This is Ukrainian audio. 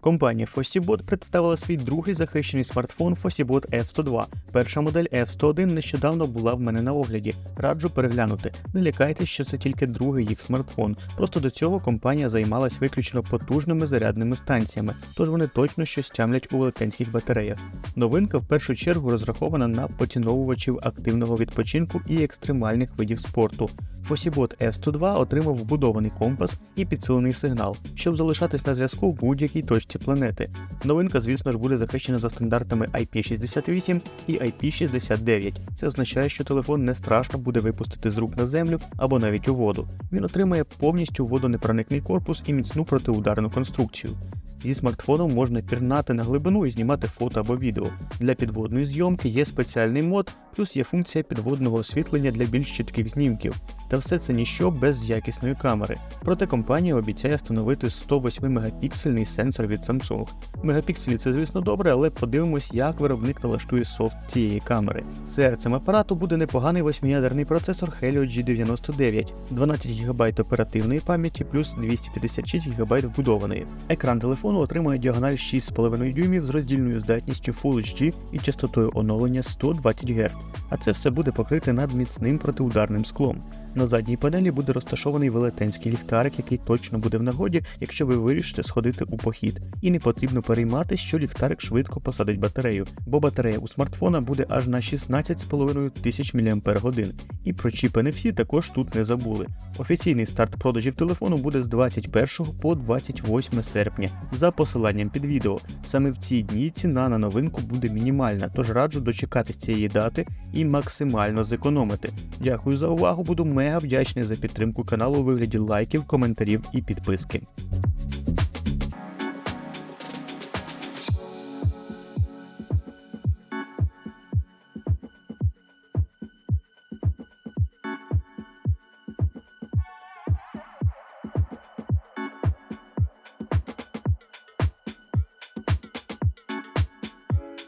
Компанія Fossibot представила свій другий захищений смартфон Fossibot F102. Перша модель F101 нещодавно була в мене на огляді. Раджу переглянути. Не лякайтесь, що це тільки другий їх смартфон. Просто до цього компанія займалась виключно потужними зарядними станціями, тож вони точно щось тямлять у велетенських батареях. Новинка в першу чергу розрахована на поціновувачів активного відпочинку і екстремальних видів спорту. Fossibot F102 отримав вбудований компас і підсилений сигнал, щоб залишатись на зв'язку в будь-якій точці планети. Новинка, звісно ж, буде захищена за стандартами IP68 і IP69. Це означає, що телефон не страшно буде випустити з рук на землю або навіть у воду. Він отримає повністю водонепроникний корпус і міцну протиударну конструкцію. Зі смартфоном можна пірнати на глибину і знімати фото або відео. Для підводної зйомки є спеціальний мод, плюс є функція підводного освітлення для більш чітких знімків. Та все це ніщо без якісної камери. Проте компанія обіцяє встановити 108 мегапіксельний сенсор від Samsung. Мегапікселі це, звісно, добре, але подивимось, як виробник налаштує софт цієї камери. Серцем апарату буде непоганий восьмиядерний процесор Helio G99, 12 ГБ оперативної пам'яті плюс 256 ГБ вбудованої. Екран телефону отримує діагональ 6,5 дюймів з роздільною здатністю Full HD і частотою оновлення 120 Гц. А це все буде покрите над міцним протиударним склом. На задній панелі буде розташований велетенський ліхтарик, який точно буде в нагоді, якщо ви вирішите сходити у похід. І не потрібно перейматися, що ліхтарик швидко посадить батарею, бо батарея у смартфона буде аж на 16,5 тисяч мАч. І про чіпи NFC також тут не забули. Офіційний старт продажів телефону буде з 21 по 28 серпня за посиланням під відео. Саме в ці дні ціна на новинку буде мінімальна, тож раджу дочекатись цієї дати і максимально зекономити. Дякую за увагу, буду мега вдячний за підтримку каналу у вигляді лайків, коментарів і підписки.